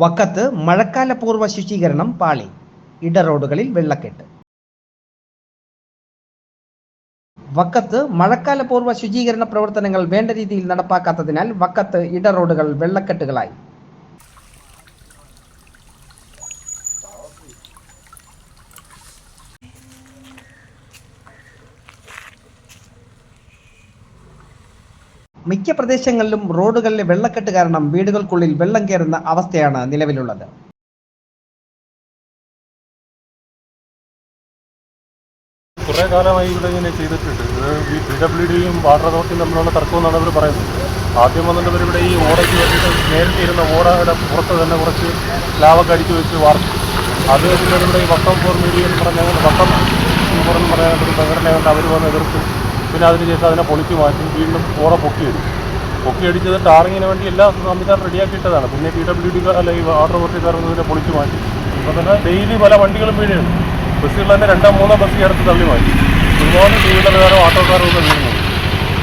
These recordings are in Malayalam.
വക്കത്ത് മഴക്കാലപൂർവ ശുചീകരണം പാളി. ഇടറോഡുകളിൽ വെള്ളക്കെട്ട്. വക്കത്ത് മഴക്കാലപൂർവ ശുചീകരണ പ്രവർത്തനങ്ങൾ വേണ്ട രീതിയിൽ നടപ്പാക്കാത്തതിനാൽ വക്കത്ത് ഇടറോഡുകൾ വെള്ളക്കെട്ടുകളായി. മിക്ക പ്രദേശങ്ങളിലും റോഡുകളിലെ വെള്ളക്കെട്ട് കാരണം വീടുകൾക്കുള്ളിൽ വെള്ളം കയറുന്ന അവസ്ഥയാണ് നിലവിലുള്ളത്. കുറേ കാലമായി ഇവിടെ ഇങ്ങനെ ചെയ്തിട്ടുണ്ട്. ഇത് പി ഡബ്ല്യു ഡിയും വാട്ടർ അതോറിറ്റിയും തമ്മിലുള്ള തർക്കമെന്നാണ് അവർ പറയുന്നത്. ആദ്യം വന്നിട്ട് ഇവരിവിടെ ഈ ഓടയ്ക്ക് വേണ്ടിയിട്ട് നേരത്തെ ഇരുന്ന ഓടയുടെ പുറത്ത് തന്നെ കുറച്ച് ലാവൊക്കെ അടിച്ചു വെച്ച് വാർത്തു അത് പിന്നെ ഇവിടെ ഈ വട്ടം ഫോർ മീഡിയ എന്ന് പറഞ്ഞ ഫോർ എന്ന് പറയാനുള്ള ഒരു സംഘടനയുണ്ട് അവർ വന്ന് എതിർത്ത് പിന്നെ അതിനുശേഷം അതിനെ പൊളിച്ചു മാറ്റി വീണ്ടും ഓറ പൊക്കി പൊക്കിയടിച്ചത് ടാറിങ്ങിന് വേണ്ടി എല്ലാ സംവിധാനം റെഡിയാക്കിയിട്ടതാണ്. പിന്നെ പി ഡബ്ല്യു ഡി അല്ലെങ്കിൽ വാട്ടർ അതോറിറ്റിക്കാർ ഇതിനെ പൊളിച്ചു മാറ്റി. അപ്പോൾ തന്നെ ഡെയിലി പല വണ്ടികളും വീഴുന്നു ബസ്സുകൾ തന്നെ രണ്ടോ മൂന്നോ ബസ് ചേർത്ത് തള്ളി മാറ്റി. ഒരുപാട് ടൂ വീലറുകാരും ഓട്ടോക്കാരും ഒക്കെ വീഴുന്നത്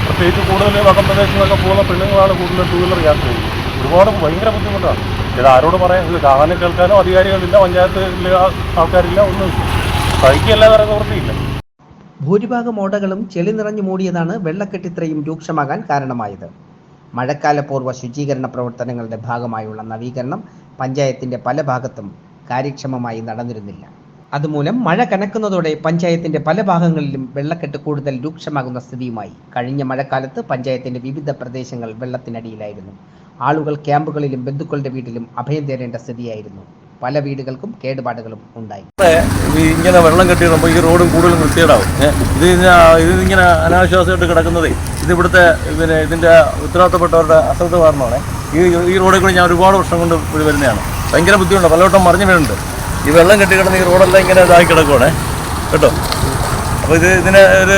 പ്രത്യേകിച്ച് കൂടുതൽ വകം പ്രദേശങ്ങളൊക്കെ പോകുന്ന പെണ്ണുങ്ങളാണ് കൂടുതൽ ടൂ വീലർ യാത്ര ചെയ്യുന്നത്. ഒരുപാട് ഭയങ്കര ബുദ്ധിമുട്ടാണ്. ഇത് ആരോട് പറയാം? ഇത് കാണാനും കേൾക്കാനോ അധികാരികളില്ല പഞ്ചായത്തിലെ ആൾക്കാരില്ല ഒന്നും തരം നിവൃത്തിയില്ല ഭൂരിഭാഗം ഓടകളും ചെളി നിറഞ്ഞു മൂടിയതാണ് വെള്ളക്കെട്ടിത്രയും രൂക്ഷമാകാൻ കാരണമായത്. മഴക്കാലപൂർവ ശുചീകരണ പ്രവർത്തനങ്ങളുടെ ഭാഗമായുള്ള നവീകരണം പഞ്ചായത്തിന്റെ പല ഭാഗത്തും കാര്യക്ഷമമായി നടന്നിരുന്നില്ല. അതുമൂലം മഴ കനക്കുന്നതോടെ പഞ്ചായത്തിന്റെ പല ഭാഗങ്ങളിലും വെള്ളക്കെട്ട് കൂടുതൽ രൂക്ഷമാകുന്ന സ്ഥിതിയുമായി. കഴിഞ്ഞ മഴക്കാലത്ത് പഞ്ചായത്തിന്റെ വിവിധ പ്രദേശങ്ങൾ വെള്ളത്തിനടിയിലായിരുന്നു. ആളുകൾ ക്യാമ്പുകളിലും ബന്ധുക്കളുടെ വീട്ടിലും അഭയം തേടേണ്ട സ്ഥിതിയായിരുന്നു. പല വീടുകൾക്കും കേടുപാടുകളും ഉണ്ടായി. ഈ ഇങ്ങനെ വെള്ളം കെട്ടിയിടുമ്പോൾ ഈ റോഡും കൂടുതലും വൃത്തികേടാവും. ഇത് ഇതിങ്ങനെ അനാശ്വാസമായിട്ട് കിടക്കുന്നതേ ഇത് ഇവിടുത്തെ പിന്നെ ഇതിന്റെ ഉത്തരവാദിത്തപ്പെട്ടവരുടെ അശ്രദ്ധ കാരണമാണ്. ഈ ഈ റോഡിൽ കൂടി ഞാൻ ഒരുപാട് വർഷം കൊണ്ട് വരുന്നതാണ്. ഭയങ്കര ബുദ്ധിമുട്ടാണ് പലവട്ടം മറിഞ്ഞു വീണുണ്ട്. ഈ വെള്ളം കെട്ടി കിടന്ന് ഈ റോഡെല്ലാം ഇങ്ങനെ ഇതായി കിടക്കുവാണ്. കേട്ടോ? അപ്പോൾ ഇത് ഇതിന് ഒരു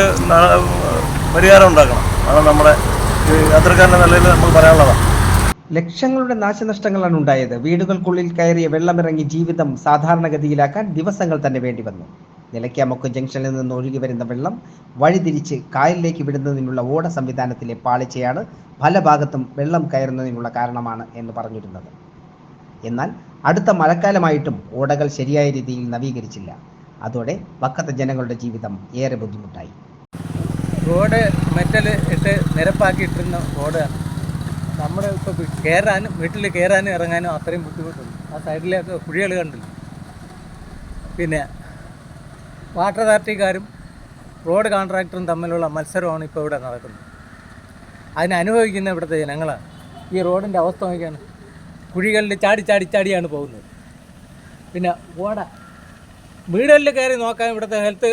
പരിഹാരം ഉണ്ടാക്കണം. അതാണ് നമ്മുടെ യാത്രക്കാരന്റെ നിലയിൽ നമുക്ക് പറയാനുള്ളതാണ്. ലക്ഷങ്ങളുടെ നാശനഷ്ടങ്ങളാണ് ഉണ്ടായത്. വീടുകൾക്കുള്ളിൽ കയറിയ വെള്ളമിറങ്ങി ജീവിതം സാധാരണഗതിയിലാക്കാൻ ദിവസങ്ങൾ തന്നെ വേണ്ടി വന്നു. നിലയ്ക്കാമൊക്കെ ജംഗ്ഷനിൽ നിന്ന് ഒഴുകി വരുന്ന വെള്ളം വഴിതിരിച്ച് കായലിലേക്ക് വിടുന്നതിനുള്ള ഓട സംവിധാനത്തിലെ പാളിച്ചയാണ് പല ഭാഗത്തും വെള്ളം കയറുന്നതിനുള്ള കാരണമാണ് എന്ന് പറഞ്ഞിരുന്നത്. എന്നാൽ അടുത്ത മഴക്കാലമായിട്ടും ഓടകൾ ശരിയായ രീതിയിൽ നവീകരിച്ചില്ല. അതോടെ വക്കത്തെ ജനങ്ങളുടെ ജീവിതം ഏറെ ബുദ്ധിമുട്ടായി. റോഡ് മെറ്റൽ ഇട്ട് നിരപ്പാക്കിയിട്ടിരുന്ന റോഡ് നമ്മുടെ ഇപ്പോൾ കയറാനും വീട്ടിൽ കയറാനും ഇറങ്ങാനും അത്രയും ബുദ്ധിമുട്ടുണ്ട്. ആ സൈഡിലൊക്കെ കുഴികൾ കണ്ടില്ല? പിന്നെ വാട്ടർ അതോറിറ്റിക്കാരും റോഡ് കോൺട്രാക്ടറും തമ്മിലുള്ള മത്സരമാണ് ഇപ്പോൾ ഇവിടെ നടക്കുന്നത്. അതിനെ അനുഭവിക്കുന്ന ഇവിടുത്തെ ജനങ്ങളാണ് ഈ റോഡിന്റെ അവസ്ഥ നോക്കിയാണ്. കുഴികളിൽ ചാടി ചാടി ചാടിയാണ് പോകുന്നത്. പിന്നെ ഓട. വീടുകളിൽ കയറി നോക്കാൻ ഇവിടുത്തെ ഹെൽത്ത്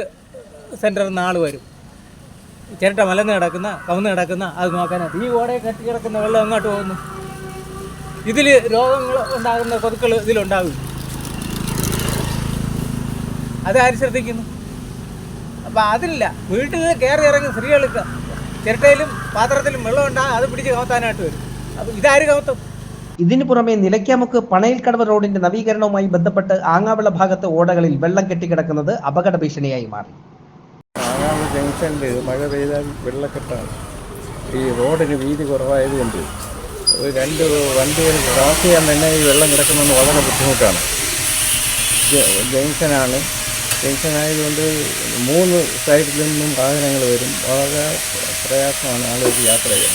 സെന്ററിൽ നിന്ന് ആൾ വരും. ചിരട്ട മലന്ന് കിടക്കുന്ന കവന്ന് കിടക്കുന്ന അത് നോക്കാനായിട്ട്. ഈ ഓടയെ കെട്ടി കിടക്കുന്ന വെള്ളം അങ്ങോട്ട് പോകുന്നു? ഇതിൽ രോഗങ്ങൾ ഉണ്ടാകുന്ന കൊതുക്കൾ ഇതിലുണ്ടാകും. അതാര് ശ്രദ്ധിക്കുന്നു? അപ്പം അതില്ല. വീട്ടിൽ നിന്ന് കയറി ഇറങ്ങി സ്ത്രീകൾക്ക് ചിരട്ടയിലും പാത്രത്തിലും വെള്ളം ഉണ്ടാകും അത് പിടിച്ച് കമത്താനായിട്ട് വരും. അപ്പം ഇതാര് കമത്തും ഇതിനു പുറമെ നിലയ്ക്കാമുക്ക് പണയിൽക്കടവ് റോഡിന്റെ നവീകരണവുമായി ബന്ധപ്പെട്ട് ആങ്ങാവിള ഭാഗത്ത് ഓടകളിൽ വെള്ളം കെട്ടിക്കിടക്കുന്നത് അപകട ഭീഷണിയായി മാറി. ആങ്ങാവ് ജംഗ്ഷനിൽ മഴ പെയ്താൽ വെള്ളക്കെട്ടാണ്. ഈ റോഡിന് വീതി കുറവായതുകൊണ്ട് ഒരു രണ്ട് വണ്ടികൾ ക്രോസ് ചെയ്യാൻ തന്നെ ഈ വെള്ളം കിടക്കുന്നത് വളരെ ബുദ്ധിമുട്ടാണ്. ജംഗ്ഷനാണ്. ജംഗ്ഷനായതുകൊണ്ട് മൂന്ന് സൈഡിൽ നിന്നും വാഹനങ്ങൾ വരും. വളരെ പ്രയാസമാണ് ആളുകൾക്ക് യാത്ര ചെയ്യാൻ.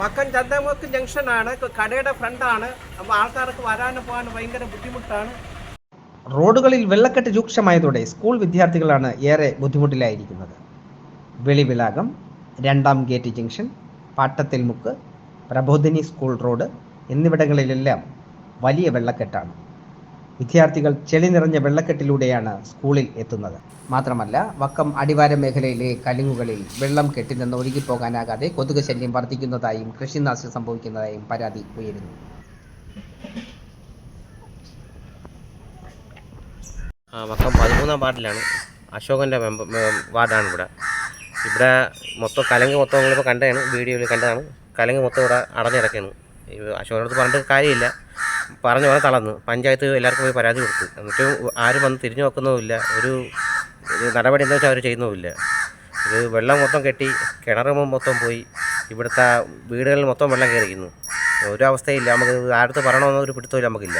മക്കൻ ചന്തമുക്ക് ജംഗ്ഷനാണ്. കടയുടെ ഫ്രണ്ടാണ്. അപ്പോൾ ആൾക്കാർക്ക് വരാനും പോകാനും ഭയങ്കര ബുദ്ധിമുട്ടാണ്. റോഡുകളിൽ വെള്ളക്കെട്ട് രൂക്ഷമായതോടെ സ്കൂൾ വിദ്യാർത്ഥികളാണ് ഏറെ ബുദ്ധിമുട്ടിലായിരിക്കുന്നത്. വെളിവിളാകം രണ്ടാം ഗേറ്റ് ജംഗ്ഷൻ പാട്ടത്തിൽ മുക്ക് പ്രബോധിനി സ്കൂൾ റോഡ് എന്നിവിടങ്ങളിലെല്ലാം വലിയ വെള്ളക്കെട്ടാണ്. വിദ്യാർത്ഥികൾ ചെളി നിറഞ്ഞ വെള്ളക്കെട്ടിലൂടെയാണ് സ്കൂളിൽ എത്തുന്നത്. മാത്രമല്ല വക്കം അടിവാര മേഖലയിലെ കലിങ്ങുകളിൽ വെള്ളം കെട്ടി കെട്ടിനിന്ന് ഒഴുകിപ്പോകാനാകാതെ കൊതുക് ശല്യം വർദ്ധിക്കുന്നതായും കൃഷിനാശം സംഭവിക്കുന്നതായും പരാതി ഉയരുന്നു. ആ വക്കം പതിമൂന്നാം വാർഡിലാണ്. അശോകന്റെ മെമ്പർ വാർഡാണ് ഇവിടെ. ഇവിടെ മൊത്തം കലങ്ങ് മൊത്തം നിങ്ങളിപ്പോൾ കണ്ടതാണ് വീഡിയോയിൽ കണ്ടതാണ്. കലങ്ങ് മൊത്തം ഇവിടെ അടഞ്ഞിടക്കാണ് അശോകനടുത്ത് പറഞ്ഞിട്ട് കാര്യമില്ല. പറഞ്ഞു പോലെ തളർന്നു. പഞ്ചായത്ത് എല്ലാവർക്കും പോയി പരാതി കൊടുത്തു. എന്നിട്ടും ആരും വന്ന് തിരിഞ്ഞു നോക്കുന്നതുമില്ല ഒരു നടപടി എന്താ വെച്ചാൽ അവർ ചെയ്യുന്നുമില്ല ഇത് വെള്ളം മൊത്തം കെട്ടി കിണർ മൊത്തം പോയി. ഇവിടുത്തെ വീടുകളിൽ മൊത്തം വെള്ളം കയറിക്കുന്നു ഒരു അവസ്ഥയില്ല നമുക്ക് ആരുടെ പറയണമെന്നൊരു പിടുത്തമില്ല നമുക്കില്ല.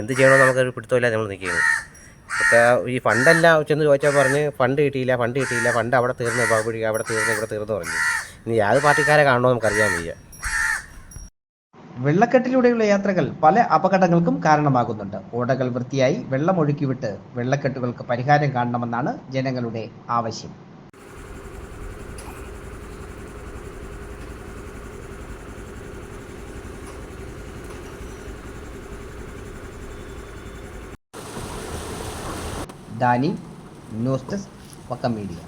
എന്ത് ചെയ്യണമെന്ന് നമുക്കൊരു പിടുത്തമില്ല നമ്മൾ നിൽക്കുകയാണ്. ഇപ്പോഴത്തെ ഈ ഫണ്ടെല്ലാം ചെന്ന് ചോദിച്ചാൽ പറഞ്ഞ് ഫണ്ട് കിട്ടിയില്ല ഫണ്ട് കിട്ടിയില്ല ഫണ്ട് അവിടെ തീർന്നു ബാബുഴി അവിടെ തീർന്നു ഇവിടെ തീർന്നു പറഞ്ഞു. ഇനി ഏത് പാർട്ടിക്കാരെ കാണണോ നമുക്കറിയാൻ വയ്യ. വെള്ളക്കെട്ടിലൂടെയുള്ള യാത്രകൾ പല അപകടങ്ങൾക്കും കാരണമാകുന്നുണ്ട്. ഓടകൾ വൃത്തിയായി വെള്ളമൊഴുക്കിവിട്ട് വെള്ളക്കെട്ടുകൾക്ക് പരിഹാരം കാണണമെന്നാണ് ജനങ്ങളുടെ ആവശ്യം. Dani news desk Vakkam media